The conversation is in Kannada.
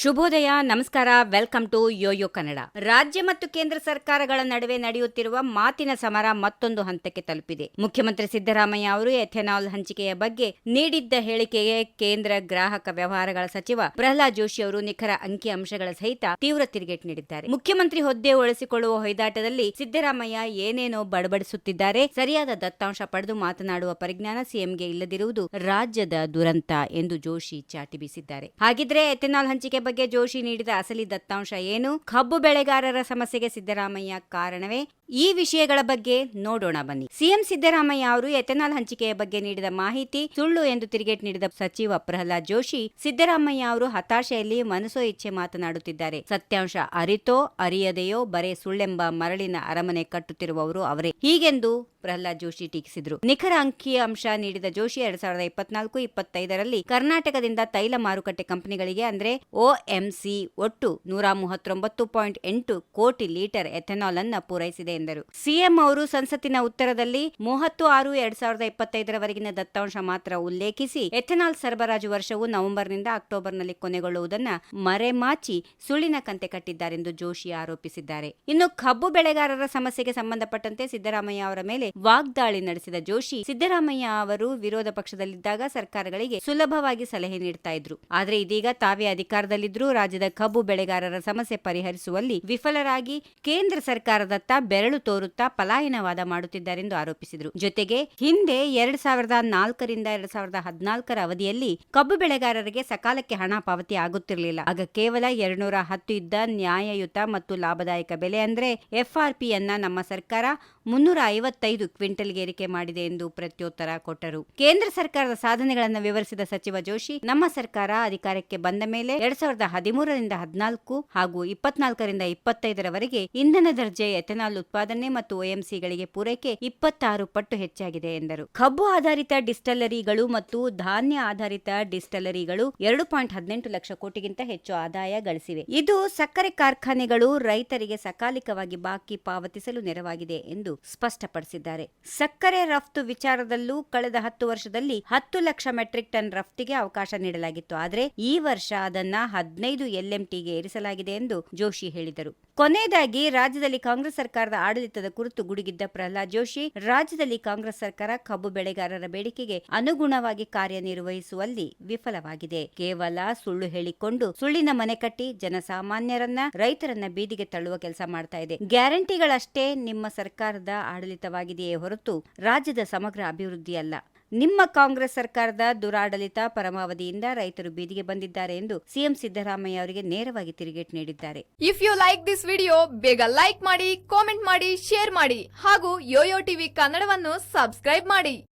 ಶುಭೋದಯ, ನಮಸ್ಕಾರ, ವೆಲ್ಕಮ್ ಟು ಯೋಯೋ ಕನ್ನಡ. ರಾಜ್ಯ ಮತ್ತು ಕೇಂದ್ರ ಸರ್ಕಾರಗಳ ನಡುವೆ ನಡೆಯುತ್ತಿರುವ ಮಾತಿನ ಸಮರ ಮತ್ತೊಂದು ಹಂತಕ್ಕೆ ತಲುಪಿದೆ. ಮುಖ್ಯಮಂತ್ರಿ ಸಿದ್ದರಾಮಯ್ಯ ಅವರು ಎಥೆನಾಲ್ ಹಂಚಿಕೆಯ ಬಗ್ಗೆ ನೀಡಿದ್ದ ಹೇಳಿಕೆಗೆ ಕೇಂದ್ರ ಗ್ರಾಹಕ ವ್ಯವಹಾರಗಳ ಸಚಿವ ಪ್ರಹ್ಲಾದ್ ಜೋಶಿ ಅವರು ನಿಖರ ಅಂಕಿ ಅಂಶಗಳ ಸಹಿತ ತೀವ್ರ ತಿರುಗೇಟು ನೀಡಿದ್ದಾರೆ. ಮುಖ್ಯಮಂತ್ರಿ ಹುದ್ದೆ ಉಳಿಸಿಕೊಳ್ಳುವ ಹೊಯ್ದಾಟದಲ್ಲಿ ಸಿದ್ದರಾಮಯ್ಯ ಏನೇನೋ ಬಡಬಡಿಸುತ್ತಿದ್ದಾರೆ, ಸರಿಯಾದ ದತ್ತಾಂಶ ಪಡೆದು ಮಾತನಾಡುವ ಪರಿಜ್ಞಾನ ಸಿಎಂಗೆ ಇಲ್ಲದಿರುವುದು ರಾಜ್ಯದ ದುರಂತ ಎಂದು ಜೋಶಿ ಚಾಟಿ ಬೀಸಿದ್ದಾರೆ. ಹಾಗಿದ್ರೆ ಎಥೆನಾಲ್ ಹಂಚಿಕೆ ಬಗ್ಗೆ ಜೋಶಿ ನೀಡಿದ ಅಸಲಿ ದತ್ತಾಂಶ ಏನು? ಕಬ್ಬು ಬೆಳೆಗಾರರ ಸಮಸ್ಯೆಗೆ ಸಿದ್ದರಾಮಯ್ಯ ಕಾರಣವೇ? ಈ ವಿಷಯಗಳ ಬಗ್ಗೆ ನೋಡೋಣ ಬನ್ನಿ. ಸಿಎಂ ಸಿದ್ದರಾಮಯ್ಯ ಅವರು ಎಥೆನಾಲ್ ಹಂಚಿಕೆಯ ಬಗ್ಗೆ ನೀಡಿದ ಮಾಹಿತಿ ಸುಳ್ಳು ಎಂದು ತಿರುಗೇಟ್ ನೀಡಿದ ಸಚಿವ ಪ್ರಹ್ಲಾದ್ ಜೋಶಿ, ಸಿದ್ದರಾಮಯ್ಯ ಅವರು ಹತಾಶೆಯಲ್ಲಿ ಮನಸೋ ಇಚ್ಛೆ ಮಾತನಾಡುತ್ತಿದ್ದಾರೆ. ಸತ್ಯಾಂಶ ಅರಿತೋ ಅರಿಯದೆಯೋ ಬರೇ ಸುಳ್ಳೆಂಬ ಮರಳಿನ ಅರಮನೆ ಕಟ್ಟುತ್ತಿರುವವರು ಅವರೇ. ಹೀಗೆಂದು ಪ್ರಹ್ಲಾದ್ ಜೋಶಿ ಟೀಕಿಸಿದ್ರು. ನಿಖರ ಅಂಕಿ ಅಂಶ ನೀಡಿದ ಜೋಶಿ ಎರಡ್ ಸಾವಿರದ ಇಪ್ಪತ್ನಾಲ್ಕು ಇಪ್ಪತ್ತೈದರಲ್ಲಿ ಕರ್ನಾಟಕದಿಂದ ತೈಲ ಮಾರುಕಟ್ಟೆ ಕಂಪನಿಗಳಿಗೆ ಅಂದ್ರೆ ಒಎಂಸಿ ಒಟ್ಟು ನೂರ ಮೂವತ್ತೊಂಬತ್ತು ಪಾಯಿಂಟ್ ಎಂಟು ಕೋಟಿ ಲೀಟರ್ ಎಥೆನಾಲ್ ಅನ್ನ ಪೂರೈಸಿದೆ. ಎಂದರು. ಸಿಎಂ ಅವರು ಸಂಸತ್ತಿನ ಉತ್ತರದಲ್ಲಿ ಮೂವತ್ತು ಆರು ಎರಡ್ ಸಾವಿರದ ಇಪ್ಪತ್ತೈದರವರೆಗಿನ ದತ್ತಾಂಶ ಮಾತ್ರ ಉಲ್ಲೇಖಿಸಿ ಎಥೆನಾಲ್ ಸರಬರಾಜು ವರ್ಷವು ನವೆಂಬರ್ನಿಂದ ಅಕ್ಟೋಬರ್ನಲ್ಲಿ ಕೊನೆಗೊಳ್ಳುವುದನ್ನ ಮರೆಮಾಚಿ ಸುಳ್ಳಿನ ಕಂತೆ ಕಟ್ಟಿದ್ದಾರೆಂದು ಜೋಶಿ ಆರೋಪಿಸಿದ್ದಾರೆ. ಇನ್ನು ಕಬ್ಬು ಬೆಳೆಗಾರರ ಸಮಸ್ಯೆಗೆ ಸಂಬಂಧಪಟ್ಟಂತೆ ಸಿದ್ದರಾಮಯ್ಯ ಅವರ ಮೇಲೆ ವಾಗ್ದಾಳಿ ನಡೆಸಿದ ಜೋಶಿ, ಸಿದ್ದರಾಮಯ್ಯ ಅವರು ವಿರೋಧ ಪಕ್ಷದಲ್ಲಿದ್ದಾಗ ಸರ್ಕಾರಗಳಿಗೆ ಸುಲಭವಾಗಿ ಸಲಹೆ ನೀಡ್ತಾ ಇದ್ರು. ಆದರೆ ಇದೀಗ ತಾವೇ ಅಧಿಕಾರದಲ್ಲಿದ್ದರೂ ರಾಜ್ಯದ ಕಬ್ಬು ಬೆಳೆಗಾರರ ಸಮಸ್ಯೆ ಪರಿಹರಿಸುವಲ್ಲಿ ವಿಫಲರಾಗಿ ಕೇಂದ್ರ ಸರ್ಕಾರದತ್ತ ಬೆರಳು ತೋರುತ್ತಾ ಪಲಾಯನವಾದ ಮಾಡುತ್ತಿದ್ದಾರೆಂದು ಆರೋಪಿಸಿದರು. ಜೊತೆಗೆ ಹಿಂದೆ ಎರಡ್ ಸಾವಿರದ ನಾಲ್ಕರಿಂದ ಎರಡ್ ಸಾವಿರದ ಹದಿನಾಲ್ಕರ ಅವಧಿಯಲ್ಲಿ ಕಬ್ಬು ಬೆಳೆಗಾರರಿಗೆ ಸಕಾಲಕ್ಕೆ ಹಣ ಪಾವತಿ ಆಗುತ್ತಿರಲಿಲ್ಲ. ಆಗ ಕೇವಲ ಎರಡ್ನೂರ ಹತ್ತು ಇದ್ದ ನ್ಯಾಯಯುತ ಮತ್ತು ಲಾಭದಾಯಕ ಬೆಲೆ ಅಂದ್ರೆ ಎಫ್ಆರ್ಪಿಯನ್ನ ನಮ್ಮ ಸರ್ಕಾರ ಮುನ್ನೂರ ಐವತ್ತೈದು ಕ್ವಿಂಟಲ್ಗೆ ಏರಿಕೆ ಮಾಡಿದೆ ಎಂದು ಪ್ರತ್ಯುತ್ತರ ಕೊಟ್ಟರು. ಕೇಂದ್ರ ಸರ್ಕಾರದ ಸಾಧನೆಗಳನ್ನು ವಿವರಿಸಿದ ಸಚಿವ ಜೋಶಿ, ನಮ್ಮ ಸರ್ಕಾರ ಅಧಿಕಾರಕ್ಕೆ ಬಂದ ಮೇಲೆ ಎರಡ್ ಸಾವಿರದ ಹದಿಮೂರರಿಂದ ಹದಿನಾಲ್ಕು ಹಾಗೂ ಇಪ್ಪತ್ನಾಲ್ಕರಿಂದ ಇಪ್ಪತ್ತೈದರವರೆಗೆ ಇಂಧನ ದರ್ಜೆ, ಎಥೆನಾಲ್ ಉತ್ಪಾದನೆ ಮತ್ತು ಒಎಂಸಿಗಳಿಗೆ ಪೂರೈಕೆ ಇಪ್ಪತ್ತಾರು ಪಟ್ಟು ಹೆಚ್ಚಾಗಿದೆ ಎಂದರು. ಕಬ್ಬು ಆಧಾರಿತ ಡಿಸ್ಟಲರಿಗಳು ಮತ್ತು ಧಾನ್ಯ ಆಧಾರಿತ ಡಿಸ್ಟಲರಿಗಳು ಎರಡು ಪಾಯಿಂಟ್ ಹದಿನೆಂಟು ಲಕ್ಷ ಕೋಟಿಗಿಂತ ಹೆಚ್ಚು ಆದಾಯ ಗಳಿಸಿವೆ. ಇದು ಸಕ್ಕರೆ ಕಾರ್ಖಾನೆಗಳು ರೈತರಿಗೆ ಸಕಾಲಿಕವಾಗಿ ಬಾಕಿ ಪಾವತಿಸಲು ನೆರವಾಗಿದೆ ಎಂದು ಸ್ಪಷ್ಟಪಡಿಸಿದ್ದಾರೆ. ಸಕ್ಕರೆ ರಫ್ತು ವಿಚಾರದಲ್ಲೂ ಕಳೆದ ಹತ್ತು ವರ್ಷದಲ್ಲಿ ಹತ್ತು ಲಕ್ಷ ಮೆಟ್ರಿಕ್ ಟನ್ ರಫ್ತಿಗೆ ಅವಕಾಶ ನೀಡಲಾಗಿತ್ತು. ಆದರೆ ಈ ವರ್ಷ ಅದನ್ನ ಹದಿನೈದು ಎಲ್ಎಂಟಿಗೆ ಏರಿಸಲಾಗಿದೆ ಎಂದು ಜೋಶಿ ಹೇಳಿದರು. ಕೊನೆಯದಾಗಿ, ರಾಜ್ಯದಲ್ಲಿ ಕಾಂಗ್ರೆಸ್ ಸರ್ಕಾರದ ಆಡಳಿತದ ಕುರಿತು ಗುಡುಗಿದ್ದ ಪ್ರಹ್ಲಾದ್ ಜೋಶಿ, ರಾಜ್ಯದಲ್ಲಿ ಕಾಂಗ್ರೆಸ್ ಸರ್ಕಾರ ಕಬ್ಬು ಬೆಳೆಗಾರರ ಬೇಡಿಕೆಗೆ ಅನುಗುಣವಾಗಿ ಕಾರ್ಯನಿರ್ವಹಿಸುವಲ್ಲಿ ವಿಫಲವಾಗಿದೆ. ಕೇವಲ ಸುಳ್ಳು ಹೇಳಿಕೊಂಡು ಸುಳ್ಳಿನ ಮನೆ ಕಟ್ಟಿ ಜನಸಾಮಾನ್ಯರನ್ನ, ರೈತರನ್ನ ಬೀದಿಗೆ ತಳ್ಳುವ ಕೆಲಸ ಮಾಡ್ತಾ ಇದೆ. ಗ್ಯಾರಂಟಿಗಳಷ್ಟೇ ನಿಮ್ಮ ಸರ್ಕಾರದ ಆಡಳಿತವಾಗಿದೆಯೇ ಹೊರತು ರಾಜ್ಯದ ಸಮಗ್ರ ಅಭಿವೃದ್ಧಿಯಲ್ಲ. ನಿಮ್ಮ ಕಾಂಗ್ರೆಸ್ ಸರ್ಕಾರದ ದುರಾಡಳಿತ ಪರಮಾವಧಿಯಿಂದ ರೈತರು ಬೀದಿಗೆ ಬಂದಿದ್ದಾರೆ ಎಂದು ಸಿಎಂ ಸಿದ್ದರಾಮಯ್ಯ ಅವರಿಗೆ ನೇರವಾಗಿ ತಿರುಗೇಟ್ ನೀಡಿದ್ದಾರೆ. If you like this video ಬೇಗ ಲೈಕ್ ಮಾಡಿ ಕಾಮೆಂಟ್ ಮಾಡಿ ಶೇರ್ ಮಾಡಿ ಹಾಗೂ ಯೋಯೋ ಟಿವಿ ಕನ್ನಡವನ್ನು ಸಬ್ಸ್ಕ್ರೈಬ್ ಮಾಡಿ.